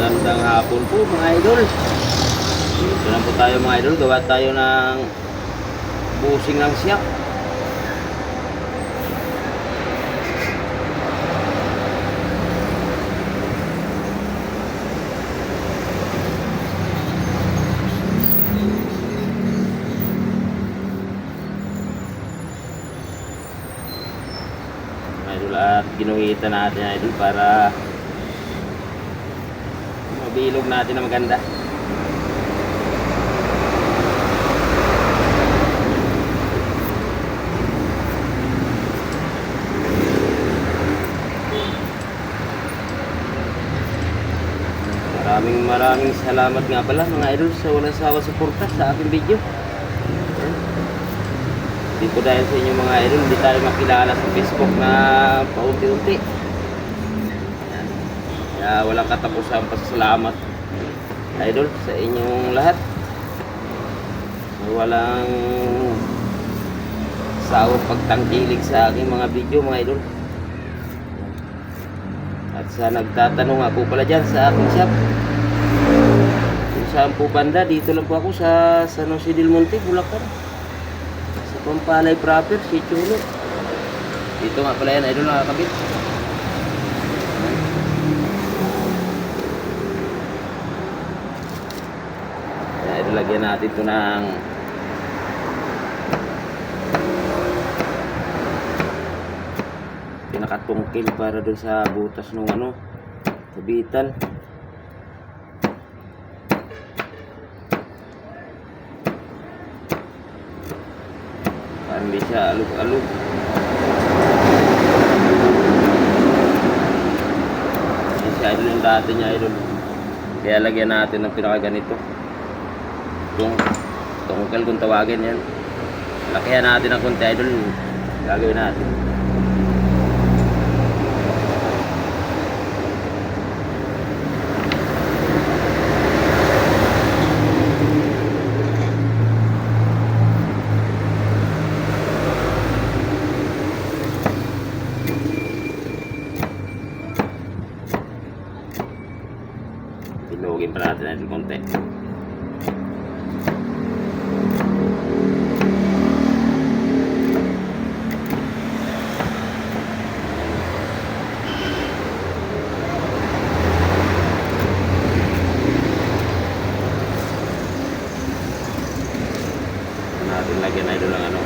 Magandang hapon po mga idol. Dito lang po tayo mga idol. Gawa tayo ng busing ng siyak. Mga idol at ginuhitan natin idol para mabilog natin na maganda. Maraming maraming salamat nga pala mga idol sa walang sawa suporta sa aking video. Hindi po dahil sa inyo mga idol, hindi tayo makilala sa Facebook na paunti-unti. Kaya walang katapusan pasalamat idol sa inyong lahat. Walang sawang pagtangkilig sa aking mga video mga idol. At sa nagtatanong po pala dyan sa aking shop. Kung saan po banda, dito lang po ako sa San Jose del Monte, Bulacan. Sa Pampalay proper, si Chulo. Dito nga pala yan, idol nakakabit. Lagyan natin ito ng pinakatungkil para dun sa butas ng ano kabitan para hindi siya alog-alog siya idol yung dati niya idol. Kaya lagyan natin ng pinakaganito yung tungkal kung tawagin yan. Lakihan natin ng konti idol. Gagawin natin. Pinugin pa natin natin konti. Natin. Lagyan na ito ng ano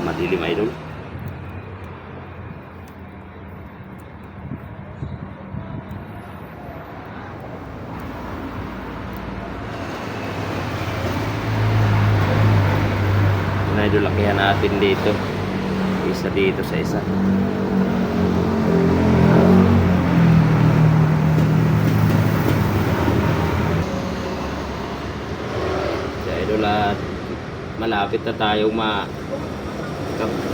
yung madilim idol Yun, idol lakihan natin dito. Isa dito sa isa. Sa idol at malapit na tayong ma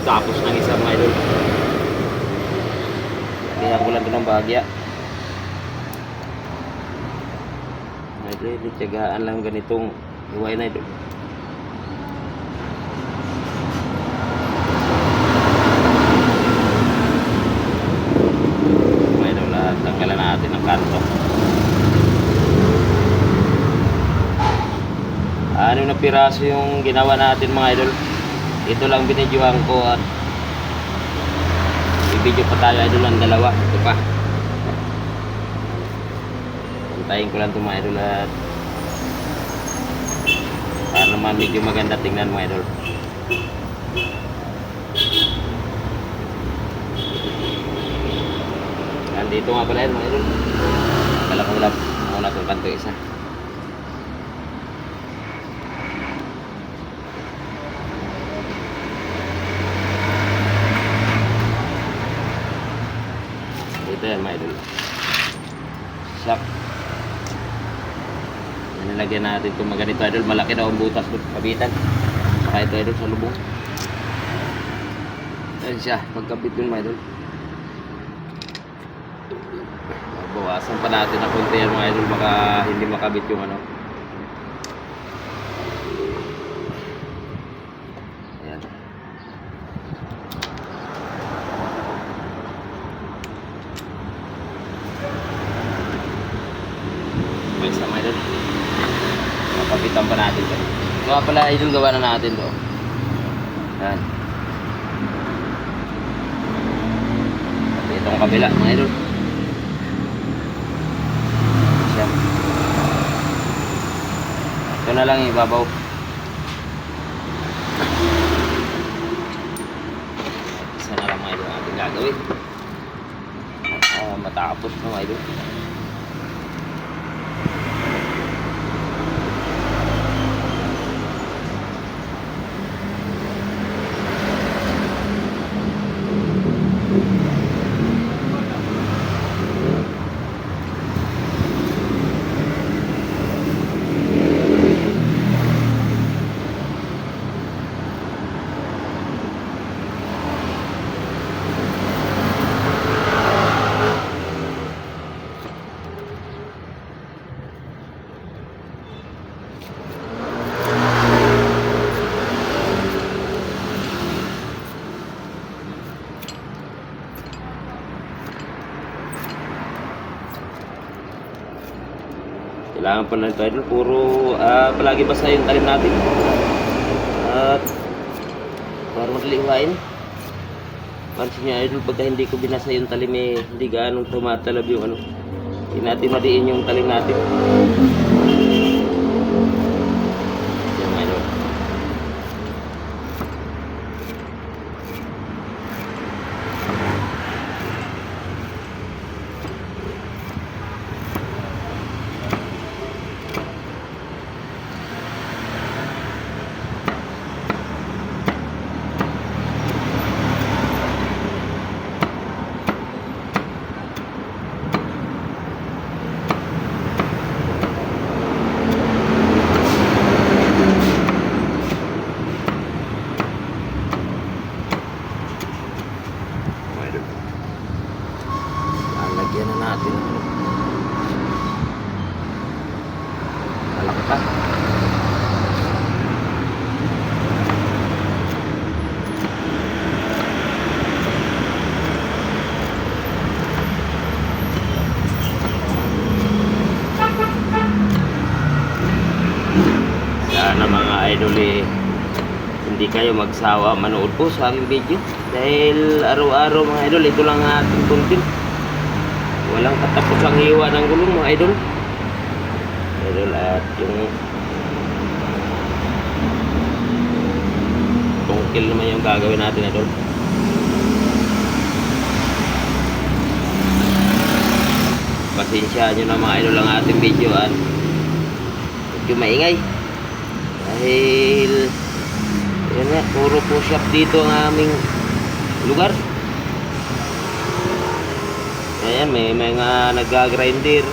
tapos ng isang idol. Kaya ko lang ito ng bagya. Idol tsagaan lang ganitong iway na idol mga idol at tanggalan natin ang kanto ano na piraso yung ginawa natin mga idol. Ito lang binidyohan ko at i-video pa tayo idol ng dalawa. Ito pa. Antayin ko lang ito mga idol at para naman medyo maganda tingnan mga idol. Nandito nga pala yan mga idol. Kala ko lang muna itong kanto isa Nilagyan natin itong mga ganito idol. Malaki daw ang butas doon kabitan. Saka ito idol sa lubong. Ayan siya. Pagkabit dun mga idol. Bawasan pa natin na konti yan mga idol. Baka hindi makabit yung ano. Ayan. May isa mga idol. Papabitan pa natin. Ito nga pala idol gawa na natin to. Yan. Pati itong kabila mga idol. Siya. Ito na lang ibabaw. Isa na lang mga idol ang ating gagawin. Ah, matapos na mga idol. Kailangan pa ito idol. Puro ah, palagi basa yung talim natin. At para madali huwain. Pansin niya idol, pagka hindi ko binasa yung talim eh, hindi gaanong tumatalab yung ano. Hindi natin madiin yung talim natin. Yan mga idol. Mga idol. Lalagyan na natin. Malaki pa. Sana mga idol eh, hindi kayo magsawa manood po sa aking video dahil araw-araw mga idol ito lang ang ating content walang katapos ang hiwa ng gulong mga idol. Idol at yung tungkil naman yung gagawin natin idol. Pasensya nyo na mga idol ang ating video at medyo maingay. Dahil yan nga, puro po shop dito ang aming lugar. Ayan, may mga nag-grinder.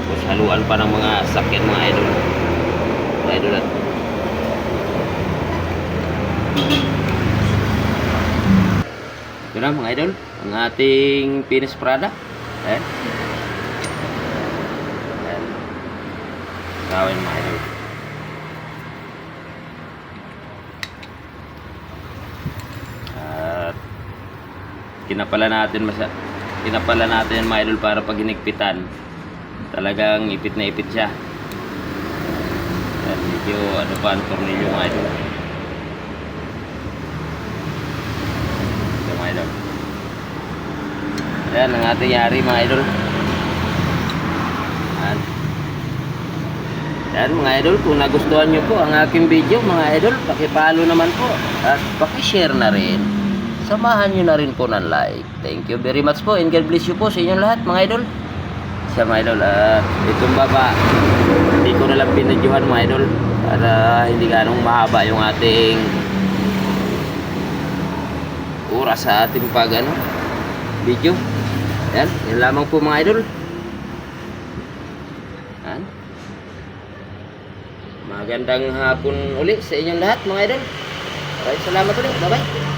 Tapos haluan pa ng mga sakyan mga idol. Mga idol at Ito na mga idol, ang ating finished product. Ayan. Ayan. Gawin mga idol. Kinapala natin masa kinapala natin yan mga para pag hinigpitan talagang ipit na ipit siya. At medyo ano pa ang tornilyo mga idol. Ito mga idol. Yan ang ating yari mga idol. Yan yan mga idol, kung nagustuhan nyo po ang aking video mga idol, pakipalo naman po at pakishare na rin. Samahan nyo na rin po ng like. Thank you very much po and God bless you po sa inyong lahat mga idol. Sa mga idol, at itong baba, hindi ko na lang pinadyohan mga idol para hindi ganong mahaba yung ating oras sa ating pag ano, video. Yan, yan lamang po mga idol. Yan. Magandang hapon uli sa inyong lahat mga idol. Maraming salamat ulit. Bye-bye.